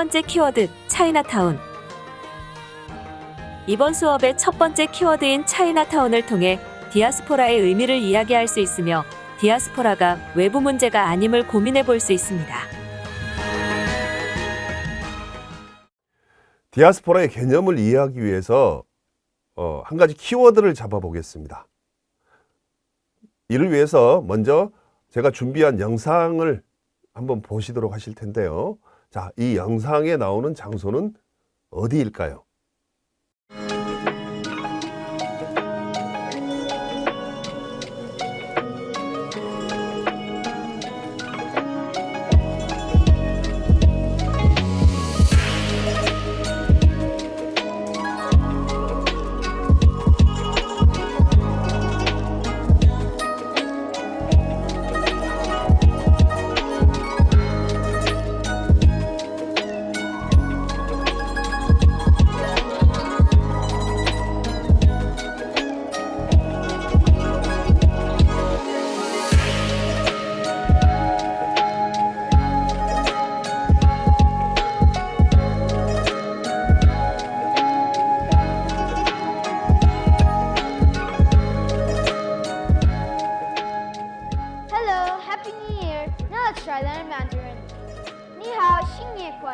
번째 키워드 차이나타운. 이번 수업의 첫 번째 키워드인 차이나타운을 통해 디아스포라의 의미를 이야기할 수 있으며 디아스포라가 외부 문제가 아님을 고민해 볼 수 있습니다. 디아스포라의 개념을 이해하기 위해서 어, 한 가지 키워드를 잡아보겠습니다. 이를 위해서 먼저 제가 준비한 영상을 한번 보시도록 하실 텐데요. 자, 이 영상에 나오는 장소는 어디일까요?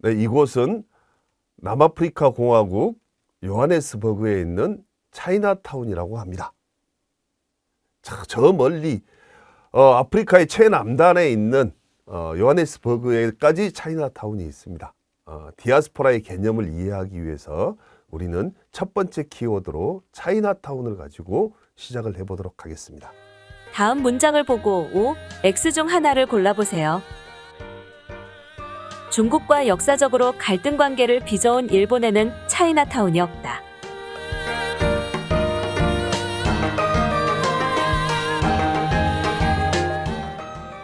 네, 이곳은 남아프리카 공화국 요하네스버그에 있는 차이나타운이라고 합니다. 자, 저 멀리 어, 아프리카의 최남단에 있는 어, 요하네스버그에까지 차이나타운이 있습니다. 어, 디아스포라의 개념을 이해하기 위해서 우리는 첫 번째 키워드로 차이나타운을 가지고 시작을 해보도록 하겠습니다. 다음 문장을 보고 O, X 중 하나를 골라보세요. 중국과 역사적으로 갈등 관계를 빚어온 일본에는 차이나타운이 없다.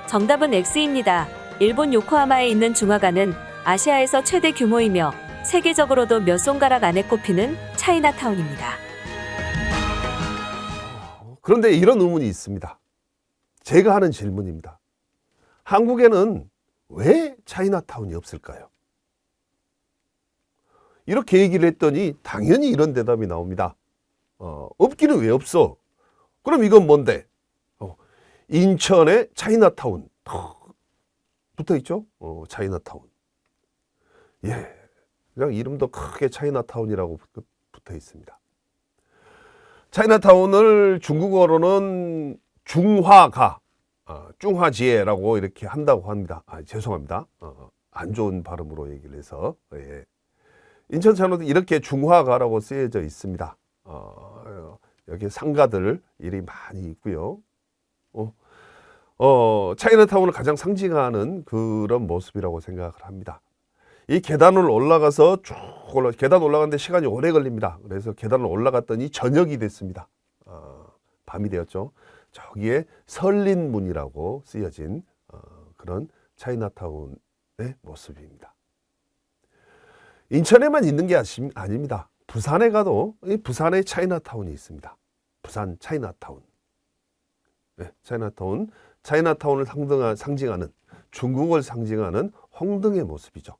정답은 X입니다. 일본 요코하마에 있는 중화가는 아시아에서 최대 규모이며 세계적으로도 몇 손가락 안에 꼽히는 차이나타운입니다. 그런데 이런 의문이 있습니다. 제가 하는 질문입니다. 한국에는 왜 차이나타운이 없을까요? 이렇게 얘기를 했더니 당연히 이런 대답이 나옵니다. 어, 없기는 왜 없어? 그럼 이건 뭔데? 어, 인천에 차이나타운 턱 붙어 있죠? 어, 차이나타운. 예, 그냥 이름도 크게 차이나타운이라고 붙- 붙어 있습니다. 차이나타운을 중국어로는 중화가, 어, 중화지에라고 이렇게 한다고 합니다. 아, 죄송합니다. 어, 안 좋은 발음으로 얘기를 해서. 예. 인천차로도 이렇게 중화가라고 쓰여져 있습니다. 어, 여기 상가들 일이 많이 있고요. 어, 어, 차이나타운을 가장 상징하는 그런 모습이라고 생각을 합니다. 이 계단을 올라가서 쭉 올라 계단 올라가는데 시간이 오래 걸립니다. 그래서 계단을 올라갔더니 저녁이 됐습니다. 어, 밤이 되었죠. 저기에 설린문이라고 쓰여진 어, 그런 차이나타운의 모습입니다. 인천에만 있는 게 아닙니다. 부산에 가도 이 부산에 차이나타운이 있습니다. 부산 차이나타운. 네, 차이나타운, 차이나타운을 상징하는 중국을 상징하는 홍등의 모습이죠.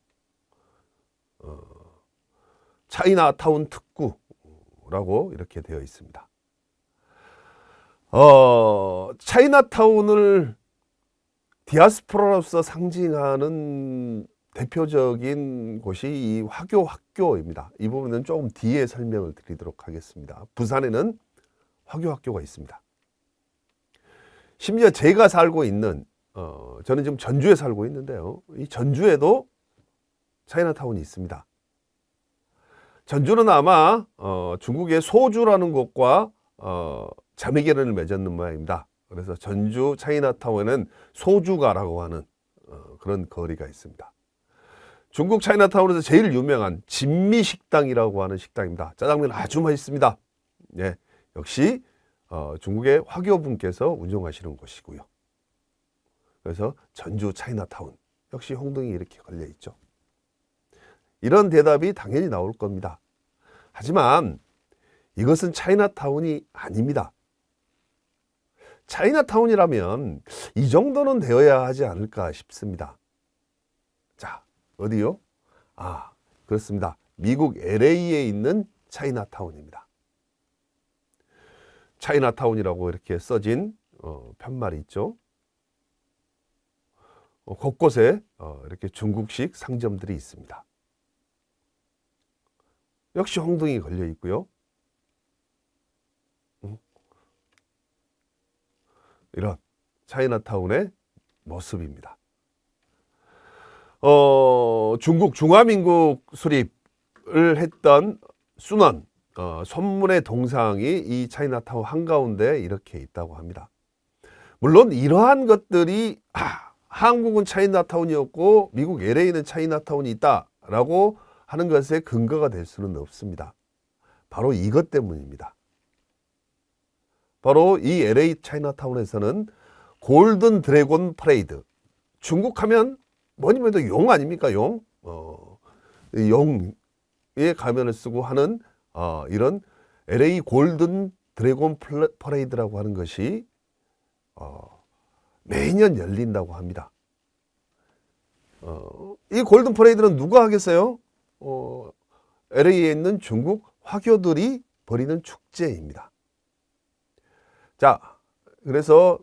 어, 차이나타운 특구라고 이렇게 되어 있습니다. 어, 차이나타운을 디아스포라로서 상징하는 대표적인 곳이 이 화교 학교입니다. 이 부분은 조금 뒤에 설명을 드리도록 하겠습니다. 부산에는 화교 학교가 있습니다. 심지어 제가 살고 있는 어, 저는 지금 전주에 살고 있는데요. 이 전주에도 차이나타운이 있습니다. 전주는 아마 어, 중국의 소주라는 곳과 어, 자매결연을 맺었는 모양입니다. 그래서 전주 차이나타운에는 소주가라고 하는 어, 그런 거리가 있습니다. 중국 차이나타운에서 제일 유명한 진미식당이라고 하는 식당입니다. 짜장면 아주 맛있습니다. 예, 역시 어, 중국의 화교분께서 운영하시는 곳이고요. 그래서 전주 차이나타운 역시 홍등이 이렇게 걸려 있죠. 이런 대답이 당연히 나올 겁니다. 하지만 이것은 차이나타운이 아닙니다. 차이나타운이라면 이 정도는 되어야 하지 않을까 싶습니다. 자, 어디요? 아, 그렇습니다. 미국 LA에 있는 차이나타운입니다. 차이나타운이라고 이렇게 써진 어, 편말이 있죠. 어, 곳곳에 어, 이렇게 중국식 상점들이 있습니다. 역시 홍등이 걸려 있고요. 이런 차이나타운의 모습입니다. 어, 중국 중화민국 수립을 했던 순원 어, 손문의 동상이 이 차이나타운 한가운데 이렇게 있다고 합니다. 물론 이러한 것들이 아, 한국은 차이나타운이었고 미국 LA는 차이나타운이 있다라고 하는 것에 근거가 될 수는 없습니다. 바로 이것 때문입니다. 바로 이 LA 차이나타운에서는 골든 드래곤 퍼레이드 중국 하면 뭐니 뭐니 용 아닙니까 용? 어, 이 용의 가면을 쓰고 하는 어, 이런 LA 골든 드래곤 퍼레이드라고 하는 것이 어, 매년 열린다고 합니다. 어, 이 골든 퍼레이드는 누가 하겠어요? 어, LA에 있는 중국 화교들이 벌이는 축제입니다. 자, 그래서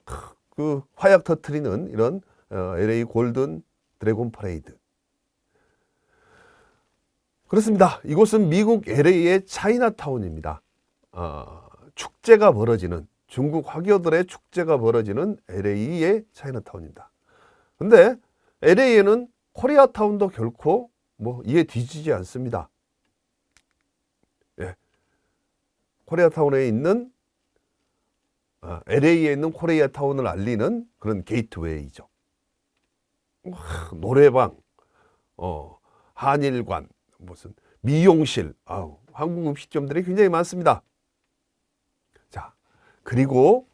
그 화약 터트리는 이런 어, LA 골든 드래곤 퍼레이드. 그렇습니다. 이곳은 미국 LA의 차이나타운입니다. 어, 축제가 벌어지는 중국 화교들의 축제가 벌어지는 LA의 차이나타운입니다. 근데 LA에는 코리아타운도 결코 뭐 이에 뒤지지 않습니다. 예. 코리아타운에 있는 아, LA에 있는 코리아타운을 알리는 그런 게이트웨이죠. 와, 노래방, 어, 한일관, 무슨 미용실, 아우, 한국 음식점들이 굉장히 많습니다. 자, 그리고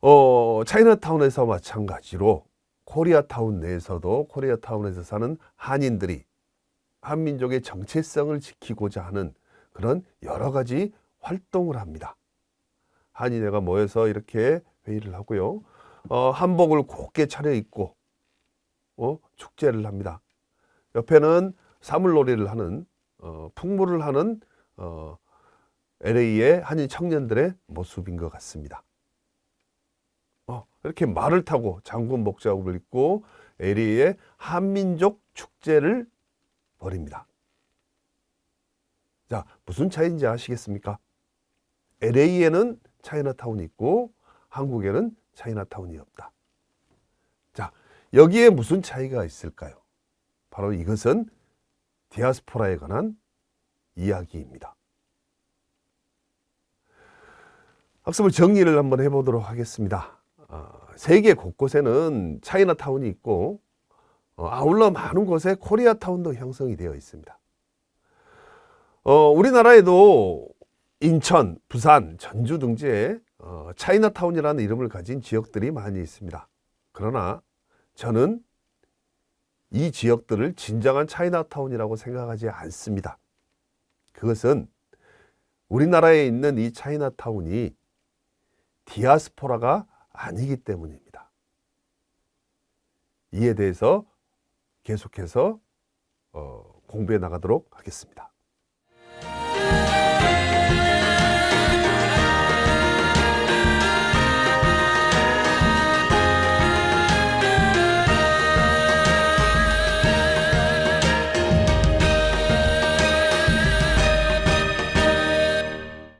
어, 차이나타운에서 마찬가지로 코리아타운 내에서도 코리아타운에서 사는 한인들이 한민족의 정체성을 지키고자 하는 그런 여러 가지 활동을 합니다. 한인회가 모여서 이렇게 회의를 하고요. 어, 한복을 곱게 차려입고 어, 축제를 합니다. 옆에는 사물놀이를 하는 어, 풍물을 하는 어, LA의 한인 청년들의 모습인 것 같습니다. 어, 이렇게 말을 타고 장군 목자국을 입고 LA의 한민족 축제를 벌입니다. 자, 무슨 차이인지 아시겠습니까? LA에는 차이나타운이 있고 한국에는 차이나타운이 없다. 자, 여기에 무슨 차이가 있을까요? 바로 이것은 디아스포라에 관한 이야기입니다. 학습을 정리를 한번 해보도록 하겠습니다. 어, 세계 곳곳에는 차이나타운이 있고 어, 아울러 많은 곳에 코리아타운도 형성이 되어 있습니다. 어, 우리나라에도 인천, 부산, 전주 등지에 어, 차이나타운이라는 이름을 가진 지역들이 많이 있습니다. 그러나 저는 이 지역들을 진정한 차이나타운이라고 생각하지 않습니다. 그것은 우리나라에 있는 이 차이나타운이 디아스포라가 아니기 때문입니다. 이에 대해서 계속해서 어, 공부해 나가도록 하겠습니다.